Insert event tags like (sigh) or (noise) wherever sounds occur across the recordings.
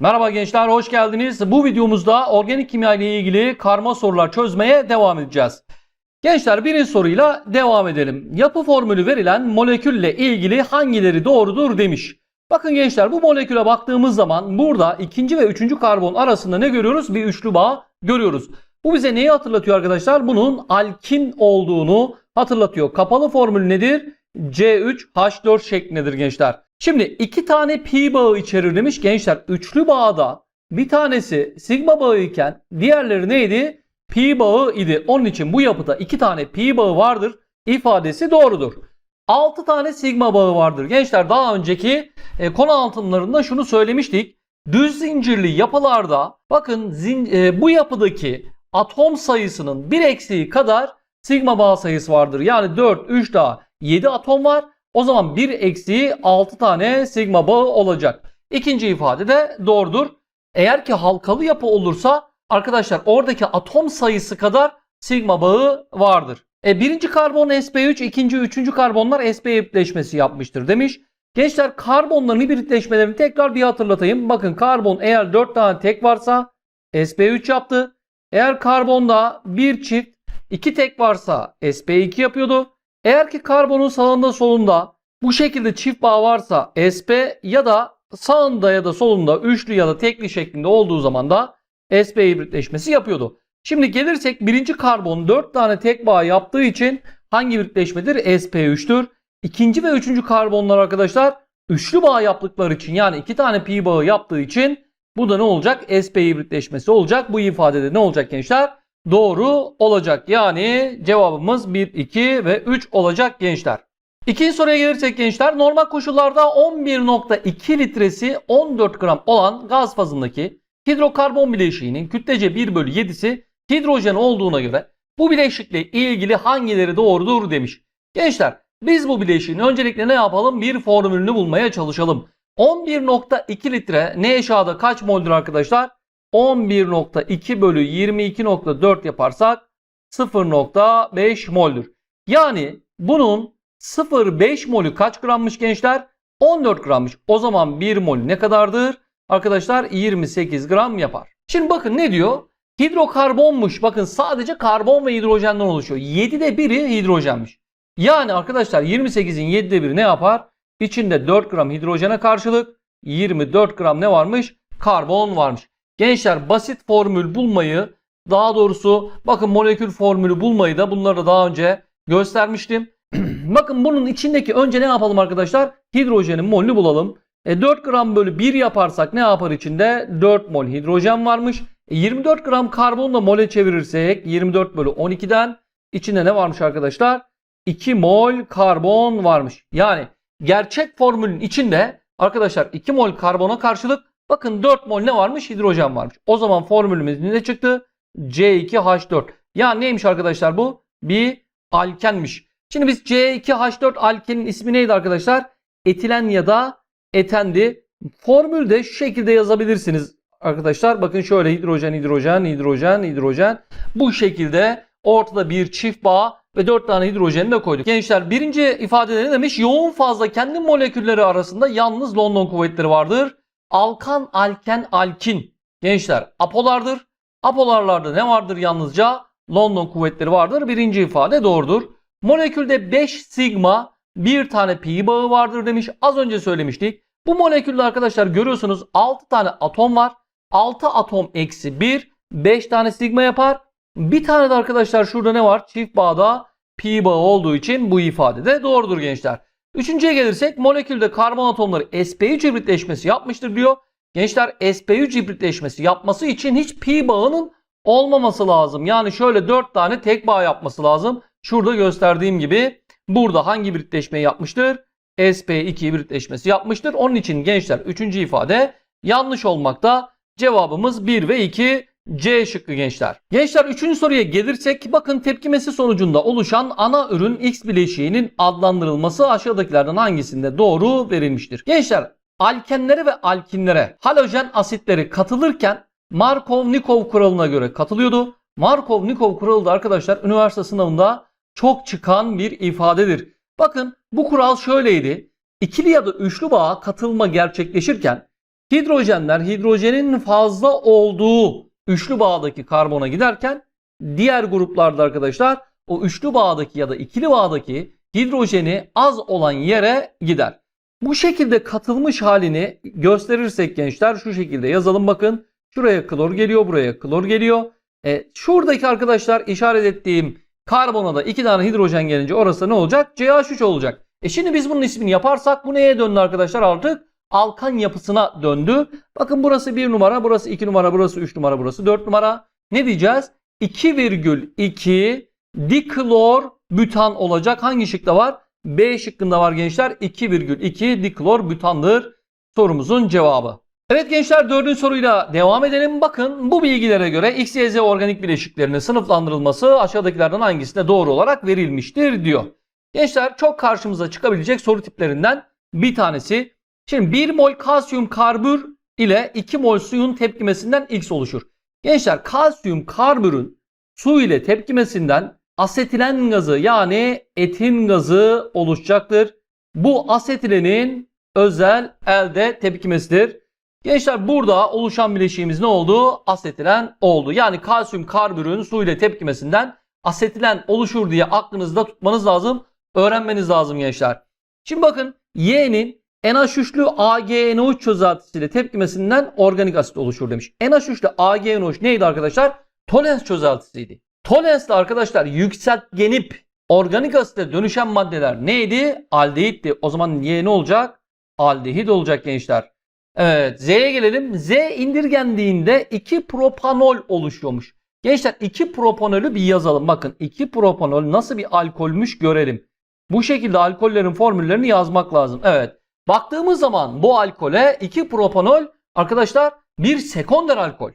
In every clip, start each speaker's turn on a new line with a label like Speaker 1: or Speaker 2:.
Speaker 1: Merhaba gençler, hoş geldiniz. Bu videomuzda organik kimya ile ilgili karma sorular çözmeye devam edeceğiz. Gençler birinci soruyla devam edelim. Yapı formülü verilen molekülle ilgili hangileri doğrudur demiş. Bakın gençler bu moleküle baktığımız zaman burada ikinci ve üçüncü karbon arasında ne görüyoruz? Bir üçlü bağ görüyoruz. Bu bize neyi hatırlatıyor arkadaşlar? Bunun alkin olduğunu hatırlatıyor. Kapalı formül nedir? C3H4 şeklindedir gençler. Şimdi iki tane pi bağı içerir demiş gençler. Üçlü bağda bir tanesi sigma bağı iken diğerleri neydi? Pi bağı idi. Onun için bu yapıda iki tane pi bağı vardır ifadesi doğrudur. 6 tane sigma bağı vardır. Gençler daha önceki e, konu altınlarında şunu söylemiştik. Düz zincirli yapılarda bakın zin, e, bu yapıdaki atom sayısının bir eksiği kadar sigma bağ sayısı vardır. Yani 4, 3 daha 7 atom var. O zaman bir eksiği 6 tane sigma bağı olacak. İkinci ifade de doğrudur. Eğer ki halkalı yapı olursa arkadaşlar oradaki atom sayısı kadar sigma bağı vardır. E, birinci karbon sp3, ikinci, üçüncü karbonlar sp hibritleşmesi yapmıştır demiş. Gençler karbonların hibritleşmelerini tekrar bir hatırlatayım. Bakın karbon eğer 4 tane tek varsa sp3 yaptı. Eğer karbonda bir çift 2 tek varsa sp2 yapıyordu. Eğer ki karbonun sağında solunda bu şekilde çift bağ varsa sp ya da sağında ya da solunda üçlü ya da tekli şeklinde olduğu zaman da sp hibritleşmesi yapıyordu. Şimdi gelirsek birinci karbon 4 tane tek bağ yaptığı için hangi hibritleşmedir? sp3'tür. İkinci ve üçüncü karbonlar arkadaşlar üçlü bağ yaptıkları için yani iki tane pi bağı yaptığı için bu da ne olacak? sp hibritleşmesi olacak. Bu ifadede ne olacak gençler? Doğru olacak. Yani cevabımız 1, 2 ve 3 olacak gençler. İkinci soruya gelirsek gençler normal koşullarda 11.2 litresi 14 gram olan gaz fazındaki hidrokarbon bileşiğinin kütlece 1 bölü 7'si hidrojen olduğuna göre bu bileşikle ilgili hangileri doğrudur demiş. Gençler biz bu bileşiğin öncelikle ne yapalım? Bir formülünü bulmaya çalışalım. 11.2 litre ne eşyada kaç moldür arkadaşlar? 11.2 bölü 22.4 yaparsak 0.5 moldür. Yani bunun 0.5 molü kaç grammış gençler? 14 grammış. O zaman 1 mol ne kadardır? Arkadaşlar 28 gram yapar. Şimdi bakın ne diyor? Hidrokarbonmuş. Bakın sadece karbon ve hidrojenden oluşuyor. 7'de biri hidrojenmiş. Yani arkadaşlar 28'in 7'de 1'i ne yapar? İçinde 4 gram hidrojene karşılık 24 gram ne varmış? Karbon varmış. Gençler basit formül bulmayı daha doğrusu bakın molekül formülü bulmayı da bunları da daha önce göstermiştim. (clears throat) bakın bunun içindeki önce ne yapalım arkadaşlar? Hidrojenin molünü bulalım. E 4 gram bölü 1 yaparsak ne yapar içinde? 4 mol hidrojen varmış. E 24 gram karbonu da mole çevirirsek 24 bölü 12'den içinde ne varmış arkadaşlar? 2 mol karbon varmış. Yani gerçek formülün içinde arkadaşlar 2 mol karbona karşılık bakın 4 mol ne varmış? Hidrojen varmış. O zaman formülümüz ne çıktı? C2H4. Ya neymiş arkadaşlar bu? Bir alkenmiş. Şimdi biz C2H4 alkenin ismi neydi arkadaşlar? Etilen ya da etendi. Formülde şu şekilde yazabilirsiniz arkadaşlar. Bakın şöyle hidrojen, hidrojen, hidrojen, hidrojen. Bu şekilde ortada bir çift bağ ve 4 tane hidrojeni de koyduk. Gençler birinci ifadede ne demiş? Yoğun fazla kendi molekülleri arasında yalnız London kuvvetleri vardır. Alkan, alken, alkin. Gençler apolardır. Apolarlarda ne vardır yalnızca? London kuvvetleri vardır. Birinci ifade doğrudur. Molekülde 5 sigma bir tane pi bağı vardır demiş. Az önce söylemiştik. Bu molekülde arkadaşlar görüyorsunuz 6 tane atom var. 6 atom eksi 1 5 tane sigma yapar. Bir tane de arkadaşlar şurada ne var? Çift bağda pi bağı olduğu için bu ifade de doğrudur gençler. Üçüncüye gelirsek molekülde karbon atomları sp3 hibritleşmesi yapmıştır diyor. Gençler sp3 hibritleşmesi yapması için hiç pi bağının olmaması lazım. Yani şöyle 4 tane tek bağ yapması lazım. Şurada gösterdiğim gibi burada hangi hibritleşmeyi yapmıştır? sp2 hibritleşmesi yapmıştır. Onun için gençler 3. ifade yanlış olmakta. Cevabımız 1 ve 2 C şıkkı gençler. Gençler 3. soruya gelirsek bakın tepkimesi sonucunda oluşan ana ürün X bileşiğinin adlandırılması aşağıdakilerden hangisinde doğru verilmiştir? Gençler alkenlere ve alkinlere halojen asitleri katılırken Markov-Nikov kuralına göre katılıyordu. Markov-Nikov kuralı da arkadaşlar üniversite sınavında çok çıkan bir ifadedir. Bakın bu kural şöyleydi. İkili ya da üçlü bağa katılma gerçekleşirken Hidrojenler hidrojenin fazla olduğu üçlü bağdaki karbona giderken diğer gruplarda arkadaşlar o üçlü bağdaki ya da ikili bağdaki hidrojeni az olan yere gider. Bu şekilde katılmış halini gösterirsek gençler şu şekilde yazalım bakın. Şuraya klor geliyor, buraya klor geliyor. E, şuradaki arkadaşlar işaret ettiğim karbona da iki tane hidrojen gelince orası ne olacak? CH3 olacak. E şimdi biz bunun ismini yaparsak bu neye döndü arkadaşlar artık? Alkan yapısına döndü. Bakın burası 1 numara, burası 2 numara, burası 3 numara, burası 4 numara. Ne diyeceğiz? 2,2 diklor bütan olacak. Hangi şıkta var? B şıkkında var gençler. 2,2 diklor bütandır sorumuzun cevabı. Evet gençler dördüncü soruyla devam edelim. Bakın bu bilgilere göre X, Y, Z organik bileşiklerinin sınıflandırılması aşağıdakilerden hangisinde doğru olarak verilmiştir diyor. Gençler çok karşımıza çıkabilecek soru tiplerinden bir tanesi. Şimdi 1 mol kalsiyum karbür ile 2 mol suyun tepkimesinden X oluşur. Gençler kalsiyum karbürün su ile tepkimesinden asetilen gazı yani etin gazı oluşacaktır. Bu asetilenin özel elde tepkimesidir. Gençler burada oluşan bileşiğimiz ne oldu? Asetilen oldu. Yani kalsiyum karbürün su ile tepkimesinden asetilen oluşur diye aklınızda tutmanız lazım. Öğrenmeniz lazım gençler. Şimdi bakın Y'nin NH3'lü AgNO3 çözeltisiyle tepkimesinden organik asit oluşur demiş. NH3'lü AgNO3 neydi arkadaşlar? Tolens çözeltisiydi. Tolens'te arkadaşlar yükseltgenip organik asite dönüşen maddeler neydi? Aldehitti. O zaman Y ne olacak? Aldehit olacak gençler. Evet Z'ye gelelim. Z indirgendiğinde 2 propanol oluşuyormuş. Gençler 2 propanolü bir yazalım. Bakın 2 propanol nasıl bir alkolmüş görelim. Bu şekilde alkollerin formüllerini yazmak lazım. Evet. Baktığımız zaman bu alkole 2 propanol arkadaşlar bir sekonder alkol.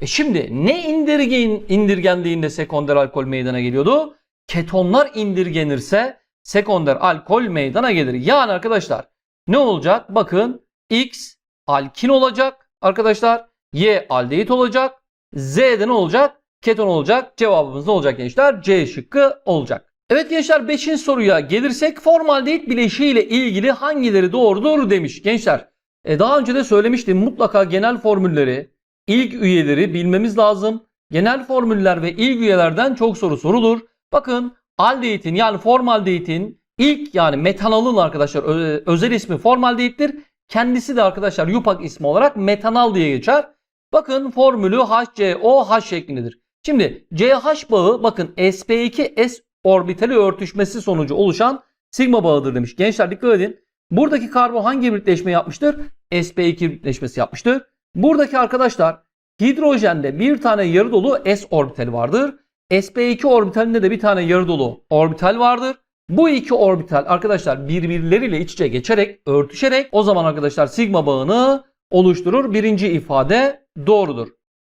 Speaker 1: E şimdi ne indirgen, indirgendiğinde sekonder alkol meydana geliyordu? Ketonlar indirgenirse sekonder alkol meydana gelir. Yani arkadaşlar ne olacak? Bakın X alkin olacak arkadaşlar. Y aldehit olacak. Z'de ne olacak? Keton olacak. Cevabımız ne olacak gençler? C şıkkı olacak. Evet gençler 5. soruya gelirsek formaldehit bileşiği ile ilgili hangileri doğrudur demiş gençler. E daha önce de söylemiştim mutlaka genel formülleri, ilk üyeleri bilmemiz lazım. Genel formüller ve ilk üyelerden çok soru sorulur. Bakın aldehitin yani formaldehitin ilk yani metanolun arkadaşlar özel ismi formaldehittir. Kendisi de arkadaşlar yupak ismi olarak metanal diye geçer. Bakın formülü HCOH şeklindedir. Şimdi CH bağı bakın sp2s orbitali örtüşmesi sonucu oluşan sigma bağıdır demiş. Gençler dikkat edin. Buradaki karbon hangi birleşme yapmıştır? sp2 birleşmesi yapmıştır. Buradaki arkadaşlar hidrojende bir tane yarı dolu s orbitali vardır. sp2 orbitalinde de bir tane yarı dolu orbital vardır. Bu iki orbital arkadaşlar birbirleriyle iç içe geçerek, örtüşerek o zaman arkadaşlar sigma bağını oluşturur. Birinci ifade doğrudur.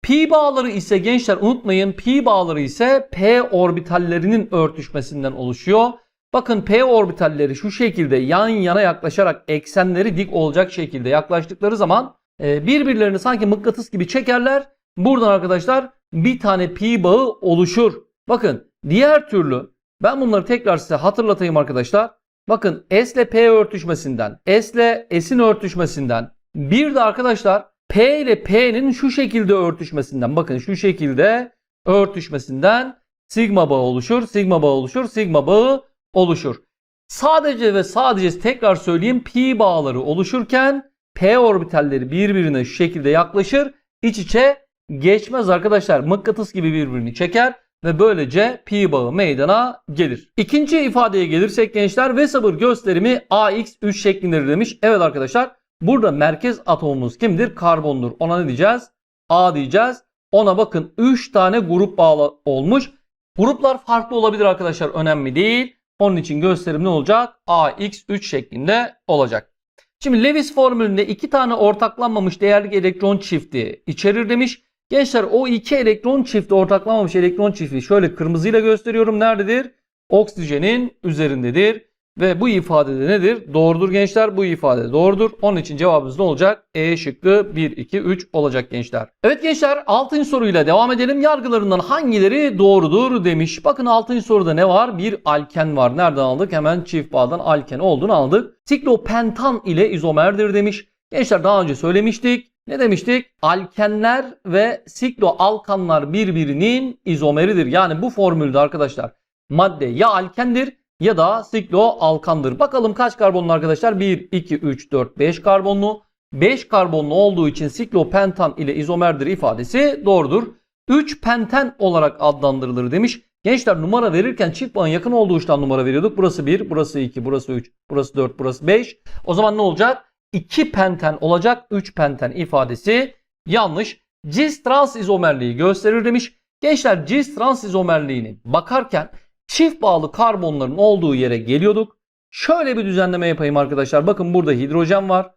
Speaker 1: Pi bağları ise gençler unutmayın pi bağları ise p orbitallerinin örtüşmesinden oluşuyor. Bakın p orbitalleri şu şekilde yan yana yaklaşarak eksenleri dik olacak şekilde yaklaştıkları zaman e, birbirlerini sanki mıknatıs gibi çekerler. Buradan arkadaşlar bir tane pi bağı oluşur. Bakın diğer türlü ben bunları tekrar size hatırlatayım arkadaşlar. Bakın S ile P örtüşmesinden, S ile S'in örtüşmesinden, bir de arkadaşlar P ile P'nin şu şekilde örtüşmesinden, bakın şu şekilde örtüşmesinden sigma bağı oluşur, sigma bağı oluşur, sigma bağı oluşur. Sadece ve sadece tekrar söyleyeyim pi bağları oluşurken P orbitalleri birbirine şu şekilde yaklaşır, iç içe geçmez arkadaşlar. Mıknatıs gibi birbirini çeker ve böylece pi bağı meydana gelir. İkinci ifadeye gelirsek gençler Weber gösterimi AX3 şeklindedir demiş. Evet arkadaşlar burada merkez atomumuz kimdir? Karbondur. Ona ne diyeceğiz? A diyeceğiz. Ona bakın 3 tane grup bağlı olmuş. Gruplar farklı olabilir arkadaşlar önemli değil. Onun için gösterim ne olacak? AX3 şeklinde olacak. Şimdi Lewis formülünde iki tane ortaklanmamış değerli elektron çifti içerir demiş. Gençler o iki elektron çifti ortaklanmamış elektron çifti şöyle kırmızıyla gösteriyorum. Nerededir? Oksijenin üzerindedir. Ve bu ifadede nedir? Doğrudur gençler. Bu ifade doğrudur. Onun için cevabımız ne olacak? E şıkkı 1, 2, 3 olacak gençler. Evet gençler 6. soruyla devam edelim. Yargılarından hangileri doğrudur demiş. Bakın 6. soruda ne var? Bir alken var. Nereden aldık? Hemen çift bağdan alken olduğunu aldık. Siklopentan ile izomerdir demiş. Gençler daha önce söylemiştik. Ne demiştik? Alkenler ve sikloalkanlar birbirinin izomeridir. Yani bu formülde arkadaşlar madde ya alkendir ya da sikloalkandır. Bakalım kaç karbonlu arkadaşlar? 1, 2, 3, 4, 5 karbonlu. 5 karbonlu olduğu için siklopentan ile izomerdir ifadesi doğrudur. 3 penten olarak adlandırılır demiş. Gençler numara verirken çift bağın yakın olduğu uçtan numara veriyorduk. Burası 1, burası 2, burası 3, burası 4, burası 5. O zaman ne olacak? 2 penten olacak. 3 penten ifadesi yanlış. Cis trans izomerliği gösterir demiş. Gençler cis trans izomerliğini bakarken çift bağlı karbonların olduğu yere geliyorduk. Şöyle bir düzenleme yapayım arkadaşlar. Bakın burada hidrojen var.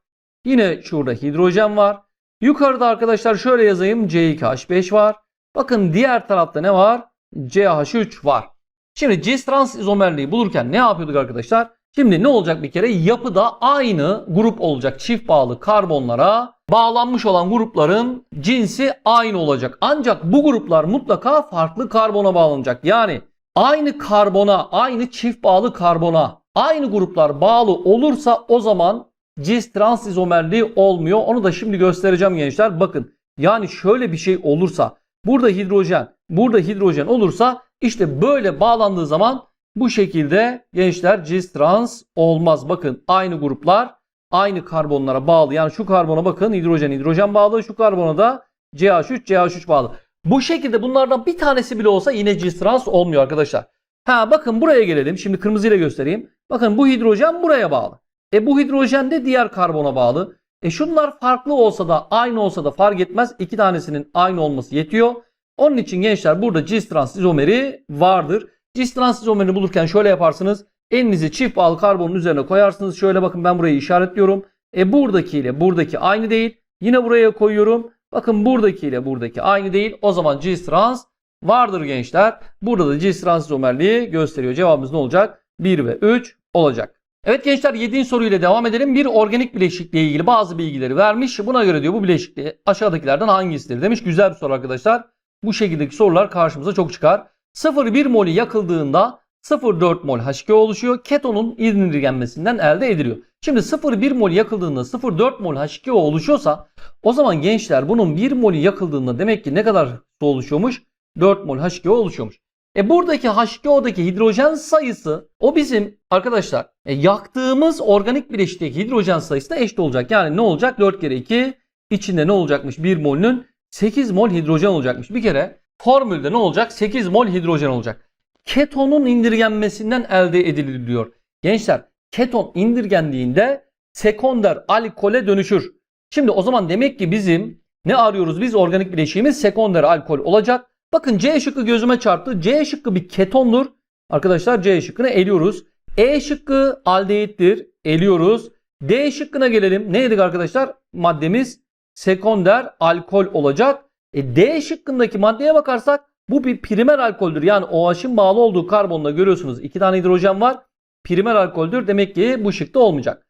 Speaker 1: Yine şurada hidrojen var. Yukarıda arkadaşlar şöyle yazayım. C2H5 var. Bakın diğer tarafta ne var? CH3 var. Şimdi cis trans izomerliği bulurken ne yapıyorduk arkadaşlar? Şimdi ne olacak bir kere? Yapıda aynı grup olacak çift bağlı karbonlara bağlanmış olan grupların cinsi aynı olacak. Ancak bu gruplar mutlaka farklı karbona bağlanacak. Yani aynı karbona, aynı çift bağlı karbona aynı gruplar bağlı olursa o zaman cis trans izomerliği olmuyor. Onu da şimdi göstereceğim gençler. Bakın yani şöyle bir şey olursa burada hidrojen, burada hidrojen olursa işte böyle bağlandığı zaman bu şekilde gençler cis trans olmaz. Bakın aynı gruplar aynı karbonlara bağlı. Yani şu karbona bakın hidrojen hidrojen bağlı. Şu karbona da CH3 CH3 bağlı. Bu şekilde bunlardan bir tanesi bile olsa yine cis trans olmuyor arkadaşlar. Ha bakın buraya gelelim. Şimdi kırmızıyla göstereyim. Bakın bu hidrojen buraya bağlı. E bu hidrojen de diğer karbona bağlı. E şunlar farklı olsa da aynı olsa da fark etmez. İki tanesinin aynı olması yetiyor. Onun için gençler burada cis trans izomeri vardır. Cis trans izomerini bulurken şöyle yaparsınız. Elinizi çift bağlı karbonun üzerine koyarsınız. Şöyle bakın ben burayı işaretliyorum. E buradaki ile buradaki aynı değil. Yine buraya koyuyorum. Bakın buradaki ile buradaki aynı değil. O zaman cis trans vardır gençler. Burada da cis trans izomerliği gösteriyor. Cevabımız ne olacak? 1 ve 3 olacak. Evet gençler 7. soruyla devam edelim. Bir organik bileşikle ilgili bazı bilgileri vermiş. Buna göre diyor bu bileşikli aşağıdakilerden hangisidir demiş. Güzel bir soru arkadaşlar. Bu şekildeki sorular karşımıza çok çıkar. 0,1 molü yakıldığında 0,4 mol H2O oluşuyor. Ketonun indirgenmesinden elde ediliyor. Şimdi 0,1 mol yakıldığında 0,4 mol H2O oluşuyorsa o zaman gençler bunun 1 molü yakıldığında demek ki ne kadar su oluşuyormuş? 4 mol H2O oluşuyormuş. E buradaki H2O'daki hidrojen sayısı o bizim arkadaşlar e, yaktığımız organik bileşikteki hidrojen sayısına eşit olacak. Yani ne olacak? 4 kere 2 içinde ne olacakmış? 1 molünün 8 mol hidrojen olacakmış. Bir kere formülde ne olacak? 8 mol hidrojen olacak. Ketonun indirgenmesinden elde ediliyor. Gençler keton indirgendiğinde sekonder alkole dönüşür. Şimdi o zaman demek ki bizim ne arıyoruz? Biz organik bileşiğimiz sekonder alkol olacak. Bakın C şıkkı gözüme çarptı. C şıkkı bir ketondur. Arkadaşlar C şıkkını eliyoruz. E şıkkı aldehittir. Eliyoruz. D şıkkına gelelim. Ne dedik arkadaşlar? Maddemiz sekonder alkol olacak. E D şıkkındaki maddeye bakarsak bu bir primer alkoldür. Yani OH'ın bağlı olduğu karbonla görüyorsunuz. iki tane hidrojen var. Primer alkoldür. Demek ki bu şıkta olmayacak.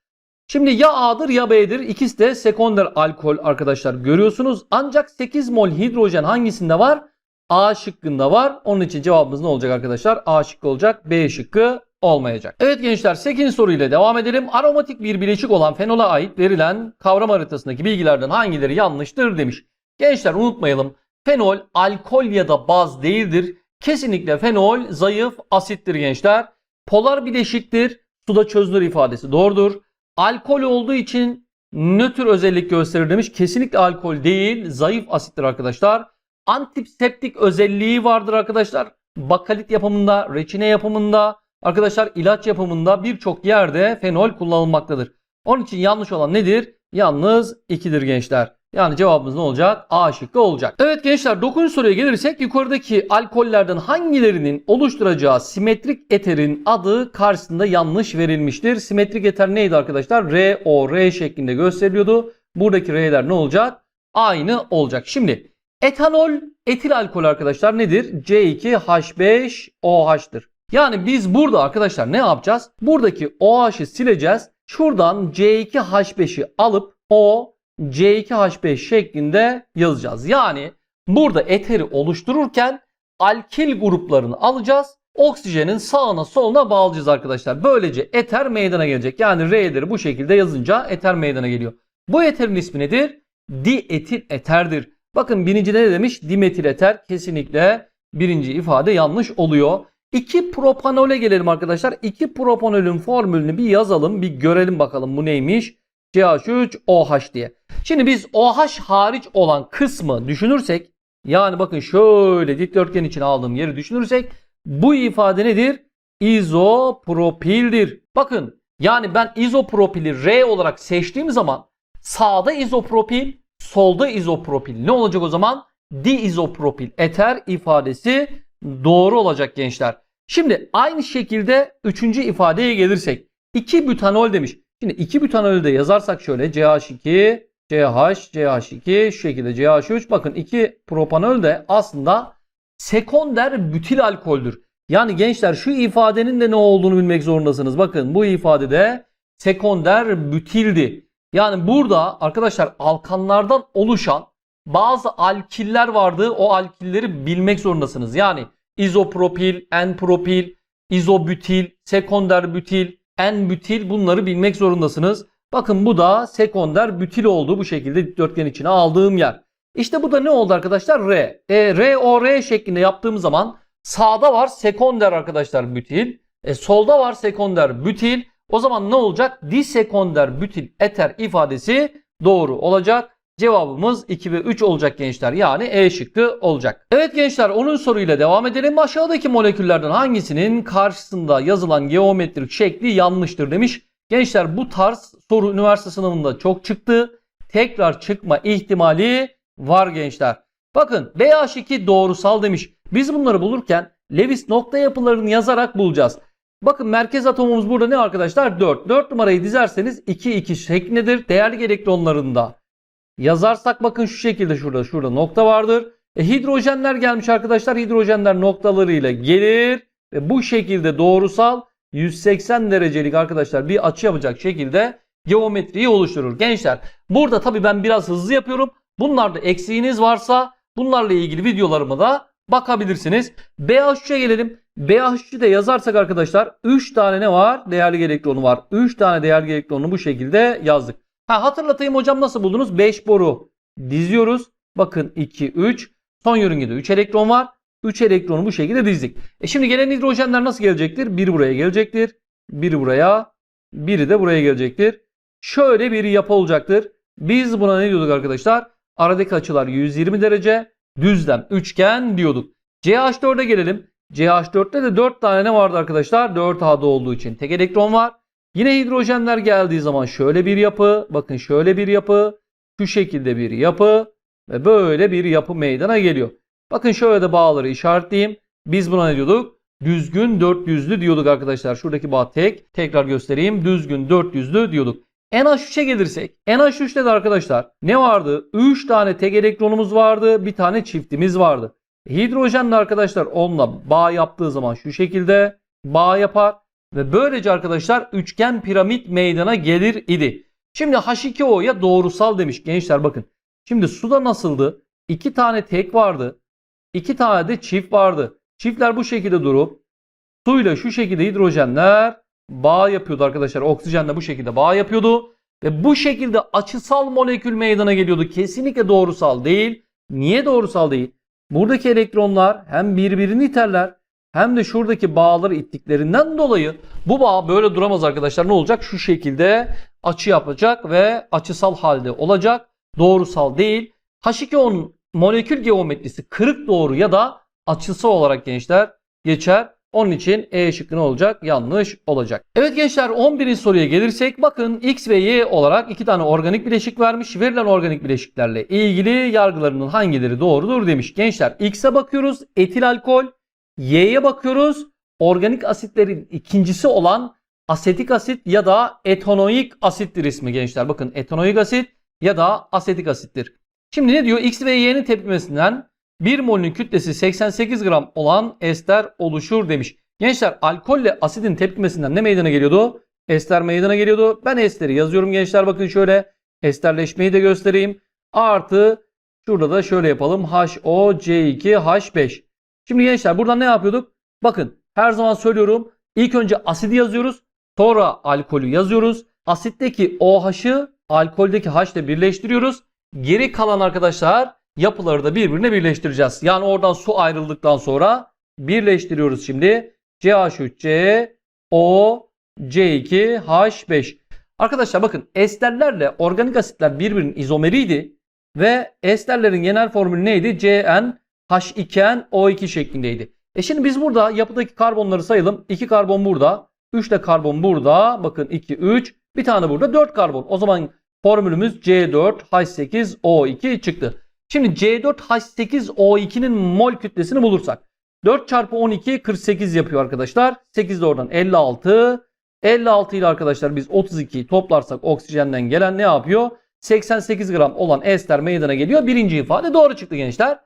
Speaker 1: Şimdi ya A'dır ya B'dir. İkisi de sekonder alkol arkadaşlar görüyorsunuz. Ancak 8 mol hidrojen hangisinde var? A şıkkında var. Onun için cevabımız ne olacak arkadaşlar? A şıkkı olacak. B şıkkı olmayacak. Evet gençler 8. soruyla devam edelim. Aromatik bir bileşik olan fenola ait verilen kavram haritasındaki bilgilerden hangileri yanlıştır demiş. Gençler unutmayalım. Fenol alkol ya da baz değildir. Kesinlikle fenol zayıf asittir gençler. Polar bileşiktir. Suda çözünür ifadesi doğrudur. Alkol olduğu için nötr özellik gösterir demiş. Kesinlikle alkol değil. Zayıf asittir arkadaşlar. Antiseptik özelliği vardır arkadaşlar. Bakalit yapımında, reçine yapımında, arkadaşlar ilaç yapımında birçok yerde fenol kullanılmaktadır. Onun için yanlış olan nedir? Yalnız 2'dir gençler. Yani cevabımız ne olacak? A şıkkı olacak. Evet gençler 9. soruya gelirsek yukarıdaki alkollerden hangilerinin oluşturacağı simetrik eterin adı karşısında yanlış verilmiştir. Simetrik eter neydi arkadaşlar? R, O, R şeklinde gösteriliyordu. Buradaki R'ler ne olacak? Aynı olacak. Şimdi etanol etil alkol arkadaşlar nedir? C2H5OH'tır. Yani biz burada arkadaşlar ne yapacağız? Buradaki OH'ı sileceğiz. Şuradan C2H5'i alıp O C2H5 şeklinde yazacağız. Yani burada eteri oluştururken alkil gruplarını alacağız. Oksijenin sağına soluna bağlayacağız arkadaşlar. Böylece eter meydana gelecek. Yani R'leri bu şekilde yazınca eter meydana geliyor. Bu eterin ismi nedir? Dietil eterdir. Bakın birincide ne demiş? Dimetil eter. Kesinlikle birinci ifade yanlış oluyor. 2 propanole gelelim arkadaşlar. 2 propanolün formülünü bir yazalım. Bir görelim bakalım bu neymiş? CH3OH diye. Şimdi biz OH hariç olan kısmı düşünürsek yani bakın şöyle dikdörtgen için aldığım yeri düşünürsek bu ifade nedir? İzopropildir. Bakın yani ben izopropili R olarak seçtiğim zaman sağda izopropil, solda izopropil. Ne olacak o zaman? Diizopropil eter ifadesi doğru olacak gençler. Şimdi aynı şekilde üçüncü ifadeye gelirsek 2 butanol demiş. Şimdi 2 butanolü de yazarsak şöyle CH2, CH, CH2 şu şekilde CH3 bakın 2 propanol de aslında sekonder bütil alkoldür. Yani gençler şu ifadenin de ne olduğunu bilmek zorundasınız. Bakın bu ifadede sekonder bütildi. Yani burada arkadaşlar alkanlardan oluşan bazı alkiller vardı. O alkilleri bilmek zorundasınız. Yani izopropil, N-propil, izobütil, sekonder bütil, N-bütil bunları bilmek zorundasınız. Bakın bu da sekonder bütil oldu. Bu şekilde dikdörtgen içine aldığım yer. İşte bu da ne oldu arkadaşlar? R. E, R, O, R şeklinde yaptığım zaman sağda var sekonder arkadaşlar bütil. E, solda var sekonder bütil. O zaman ne olacak? Disekonder bütil eter ifadesi doğru olacak. Cevabımız 2 ve 3 olacak gençler. Yani E şıkkı olacak. Evet gençler onun soruyla devam edelim. Aşağıdaki moleküllerden hangisinin karşısında yazılan geometrik şekli yanlıştır demiş. Gençler bu tarz soru üniversite sınavında çok çıktı. Tekrar çıkma ihtimali var gençler. Bakın BH2 doğrusal demiş. Biz bunları bulurken Lewis nokta yapılarını yazarak bulacağız. Bakın merkez atomumuz burada ne arkadaşlar? 4. 4 numarayı dizerseniz 2 2 şeklindedir. Değerli elektronlarında yazarsak bakın şu şekilde şurada şurada nokta vardır. E, hidrojenler gelmiş arkadaşlar. Hidrojenler noktalarıyla gelir ve bu şekilde doğrusal 180 derecelik arkadaşlar bir açı yapacak şekilde geometriyi oluşturur. Gençler burada tabii ben biraz hızlı yapıyorum. Bunlarda eksiğiniz varsa bunlarla ilgili videolarıma da bakabilirsiniz. BH3'e gelelim. BH3'ü de yazarsak arkadaşlar 3 tane ne var? Değerli elektronu var. 3 tane değerli elektronu bu şekilde yazdık. Ha hatırlatayım hocam nasıl buldunuz? 5 boru diziyoruz. Bakın 2 3. Son yörüngede 3 elektron var. 3 elektronu bu şekilde dizdik. E şimdi gelen hidrojenler nasıl gelecektir? Biri buraya gelecektir. Biri buraya. Biri de buraya gelecektir. Şöyle bir yapı olacaktır. Biz buna ne diyorduk arkadaşlar? Aradaki açılar 120 derece. Düzlem üçgen diyorduk. CH4'e gelelim. CH4'te de 4 tane ne vardı arkadaşlar? 4A'da olduğu için tek elektron var. Yine hidrojenler geldiği zaman şöyle bir yapı. Bakın şöyle bir yapı. Şu şekilde bir yapı. Ve böyle bir yapı meydana geliyor. Bakın şöyle de bağları işaretleyeyim. Biz buna ne diyorduk? Düzgün 400'lü diyorduk arkadaşlar. Şuradaki bağ tek. Tekrar göstereyim. Düzgün 400'lü diyorduk. NH3'e gelirsek. NH3'te de arkadaşlar ne vardı? 3 tane tek elektronumuz vardı. Bir tane çiftimiz vardı. Hidrojenle arkadaşlar onunla bağ yaptığı zaman şu şekilde bağ yapar. Ve böylece arkadaşlar üçgen piramit meydana gelir idi. Şimdi H2O'ya doğrusal demiş gençler bakın. Şimdi suda nasıldı? İki tane tek vardı. İki tane de çift vardı. Çiftler bu şekilde durup suyla şu şekilde hidrojenler bağ yapıyordu arkadaşlar. Oksijenle bu şekilde bağ yapıyordu. Ve bu şekilde açısal molekül meydana geliyordu. Kesinlikle doğrusal değil. Niye doğrusal değil? Buradaki elektronlar hem birbirini iterler hem de şuradaki bağları ittiklerinden dolayı bu bağ böyle duramaz arkadaşlar. Ne olacak? Şu şekilde açı yapacak ve açısal halde olacak. Doğrusal değil. H2O'nun molekül geometrisi kırık doğru ya da açısı olarak gençler geçer. Onun için E şıkkı ne olacak? Yanlış olacak. Evet gençler 11. soruya gelirsek bakın X ve Y olarak iki tane organik bileşik vermiş. Verilen organik bileşiklerle ilgili yargılarının hangileri doğrudur demiş. Gençler X'e bakıyoruz etil alkol. Y'ye bakıyoruz organik asitlerin ikincisi olan asetik asit ya da etanoik asittir ismi gençler. Bakın etanoik asit ya da asetik asittir. Şimdi ne diyor? X ve Y'nin tepkimesinden 1 molün kütlesi 88 gram olan ester oluşur demiş. Gençler alkolle asidin tepkimesinden ne meydana geliyordu? Ester meydana geliyordu. Ben esteri yazıyorum gençler bakın şöyle. Esterleşmeyi de göstereyim. Artı şurada da şöyle yapalım. HOC2H5. Şimdi gençler buradan ne yapıyorduk? Bakın her zaman söylüyorum. İlk önce asidi yazıyoruz. Sonra alkolü yazıyoruz. Asitteki OH'ı alkoldeki H ile birleştiriyoruz. Geri kalan arkadaşlar yapıları da birbirine birleştireceğiz. Yani oradan su ayrıldıktan sonra birleştiriyoruz şimdi. CH3C O C2 H5. Arkadaşlar bakın esterlerle organik asitler birbirinin izomeriydi ve esterlerin genel formülü neydi? CN H2N O2 şeklindeydi. E şimdi biz burada yapıdaki karbonları sayalım. 2 karbon burada. 3 de karbon burada. Bakın 2, 3. Bir tane burada 4 karbon. O zaman formülümüz C4H8O2 çıktı. Şimdi C4H8O2'nin mol kütlesini bulursak. 4 çarpı 12 48 yapıyor arkadaşlar. 8 de oradan 56. 56 ile arkadaşlar biz 32 toplarsak oksijenden gelen ne yapıyor? 88 gram olan ester meydana geliyor. Birinci ifade doğru çıktı gençler.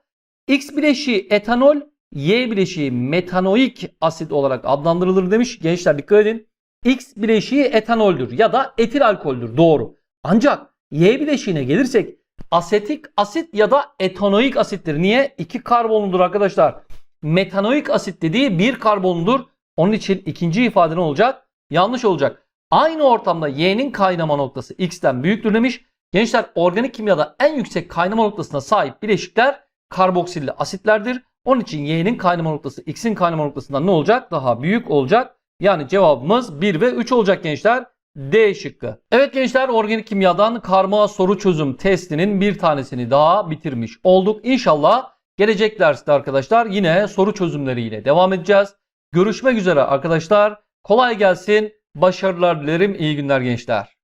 Speaker 1: X bileşiği etanol, Y bileşiği metanoik asit olarak adlandırılır demiş. Gençler dikkat edin. X bileşiği etanoldür ya da etil alkoldür. Doğru. Ancak Y bileşiğine gelirsek asetik asit ya da etanoik asittir. Niye? İki karbonludur arkadaşlar. Metanoik asit dediği bir karbonludur. Onun için ikinci ifade ne olacak? Yanlış olacak. Aynı ortamda Y'nin kaynama noktası X'ten büyüktür demiş. Gençler organik kimyada en yüksek kaynama noktasına sahip bileşikler karboksilli asitlerdir. Onun için Y'nin kaynama noktası X'in kaynama noktasından ne olacak? Daha büyük olacak. Yani cevabımız 1 ve 3 olacak gençler. D şıkkı. Evet gençler organik kimyadan karma soru çözüm testinin bir tanesini daha bitirmiş olduk. İnşallah gelecek derste arkadaşlar yine soru çözümleriyle devam edeceğiz. Görüşmek üzere arkadaşlar. Kolay gelsin. Başarılar dilerim. İyi günler gençler.